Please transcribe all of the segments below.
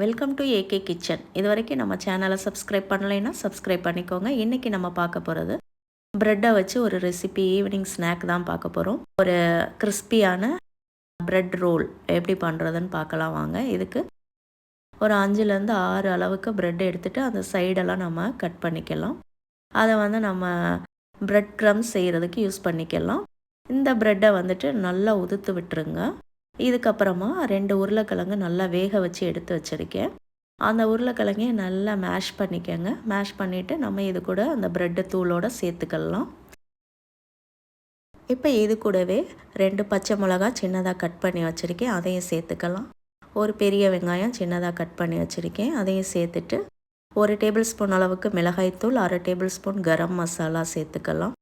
Welcome to AK kitchen இது வரைக்கும் நம்ம சேனலை சப்ஸ்கிரைப் பண்ணலைன்னா சப்ஸ்கிரைப் பண்ணிக்கோங்க. இன்றைக்கி நம்ம பார்க்க போகிறது ப்ரெட்டை வச்சு ஒரு ரெசிபி ஈவினிங் ஸ்நாக் தான் பார்க்க போகிறோம் ஒரு கிறிஸ்பியான ப்ரெட் ரோல் எப்படி பண்ணுறதுன்னு பார்க்கலாம் வாங்க. இதுக்கு ஒரு அஞ்சுலேருந்து ஆறு அளவுக்கு ப்ரெட் எடுத்துகிட்டு அந்த சைடெல்லாம் நம்ம கட் பண்ணிக்கலாம். அதை வந்து நம்ம ப்ரெட் க்ரம்ஸ் செய்கிறதுக்கு யூஸ் பண்ணிக்கலாம். இந்த ப்ரெட்டை வந்துட்டு நல்லா உதுத்து விட்டுருங்க. இதுக்கப்புறமா ரெண்டு உருளைக்கிழங்கு நல்லா வேக வச்சு எடுத்து வச்சுருக்கேன். அந்த உருளைக்கிழங்கையும் நல்லா மேஷ் பண்ணிக்கோங்க. மேஷ் பண்ணிவிட்டு நம்ம இது கூட அந்த ப்ரெட்டு தூளோடு சேர்த்துக்கலாம். இப்போ இது கூடவே ரெண்டு பச்சை மிளகா சின்னதாக கட் பண்ணி வச்சுருக்கேன். அதையும் சேர்த்துக்கலாம். ஒரு பெரிய வெங்காயம் சின்னதாக கட் பண்ணி வச்சுருக்கேன். அதையும் சேர்த்துட்டு ஒரு டேபிள் ஸ்பூன் அளவுக்கு மிளகாய்த்தூள் அரை டேபிள் ஸ்பூன் கரம் மசாலா சேர்த்துக்கலாம்.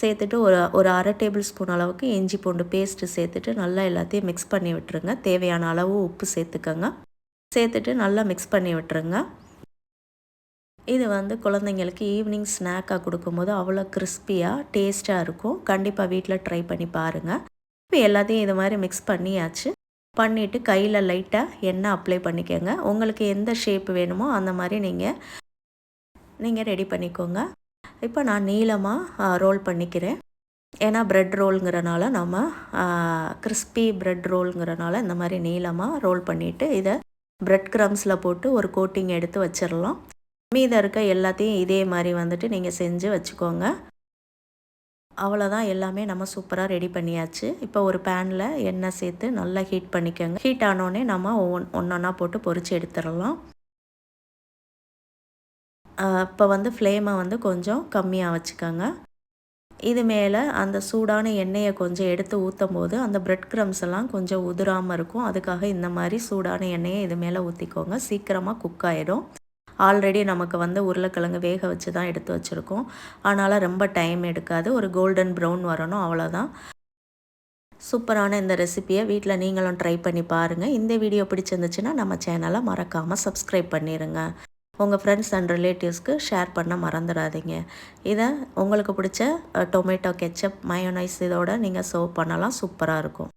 சேர்த்துட்டு ஒரு ஒரு அரை டேபிள் ஸ்பூன் அளவுக்கு இஞ்சி பூண்டு பேஸ்ட்டு சேர்த்துட்டு நல்லா எல்லாத்தையும் மிக்ஸ் பண்ணி விட்டுருங்க. தேவையான அளவு உப்பு சேர்த்துக்கோங்க. சேர்த்துட்டு நல்லா மிக்ஸ் பண்ணி விட்டுருங்க. இது வந்து குழந்தைங்களுக்கு ஈவினிங் ஸ்நாக்காக கொடுக்கும்போது அவ்வளோ கிறிஸ்பியாக டேஸ்ட்டாக இருக்கும். கண்டிப்பாக வீட்டில் ட்ரை பண்ணி பாருங்கள் இப்போ எல்லாத்தையும் இது மாதிரி மிக்ஸ் பண்ணியாச்சு. பண்ணிவிட்டு கையில் லைட்டாக எண்ணெய் அப்ளை பண்ணிக்கோங்க. உங்களுக்கு எந்த ஷேப் வேணுமோ அந்த மாதிரி நீங்கள் நீங்கள் ரெடி பண்ணிக்கோங்க. இப்போ நான் நீளமாக ரோல் பண்ணிக்கிறேன். ஏன்னா ப்ரெட் ரோலுங்கிறனால நம்ம கிறிஸ்பி ப்ரெட் ரோலுங்கிறனால இந்த மாதிரி நீளமாக ரோல் பண்ணிவிட்டு இதை ப்ரெட் க்ரம்ஸில் போட்டு ஒரு கோட்டிங் எடுத்து வச்சிடலாம். மீதம் இருக்க எல்லாத்தையும் இதே மாதிரி வந்துட்டு நீங்கள் செஞ்சு வச்சுக்கோங்க. அவ்வளோதான் எல்லாமே நம்ம சூப்பராக ரெடி பண்ணியாச்சு. இப்போ ஒரு பேனில் எண்ணெய் சேர்த்து நல்லா ஹீட் பண்ணிக்கோங்க. ஹீட் ஆனோடனே நம்ம ஒன் ஒன்றா போட்டு பொறிச்சு எடுத்துடலாம். இப்போ வந்து ஃப்ளேமை வந்து கொஞ்சம் கம்மியாக வச்சுக்கோங்க. இது மேலே அந்த சூடான எண்ணெயை கொஞ்சம் எடுத்து ஊற்றும் போது அந்த ப்ரெட் க்ரம்ஸ் எல்லாம் கொஞ்சம் உதிராமல் இருக்கும். அதுக்காக இந்த மாதிரி சூடான எண்ணெயை இது மேலே ஊற்றிக்கோங்க சீக்கிரமாக குக் ஆகிடும் ஆல்ரெடி நமக்கு வந்து உருளைக்கிழங்கு வேக வச்சு தான் எடுத்து வச்சுருக்கோம். அதனால் ரொம்ப டைம் எடுக்காது. ஒரு கோல்டன் ப்ரௌன் வரணும் அவ்வளோதான் சூப்பரான இந்த ரெசிப்பியை வீட்டில் நீங்களும் ட்ரை பண்ணி பாருங்கள் இந்த வீடியோ பிடிச்சிருந்துச்சுன்னா நம்ம சேனலை மறக்காமல் சப்ஸ்கிரைப் பண்ணிடுங்க உங்கள் ஃப்ரெண்ட்ஸ் அண்ட் ரிலேட்டிவ்ஸ்க்கு ஷேர் பண்ண மறந்துடாதீங்க. இதை உங்களுக்கு பிடிச்ச டொமேட்டோ கெச்சப் மயோனைஸ் இதோட நீங்கள் சர்வ் பண்ணலாம். சூப்பராக இருக்கும்.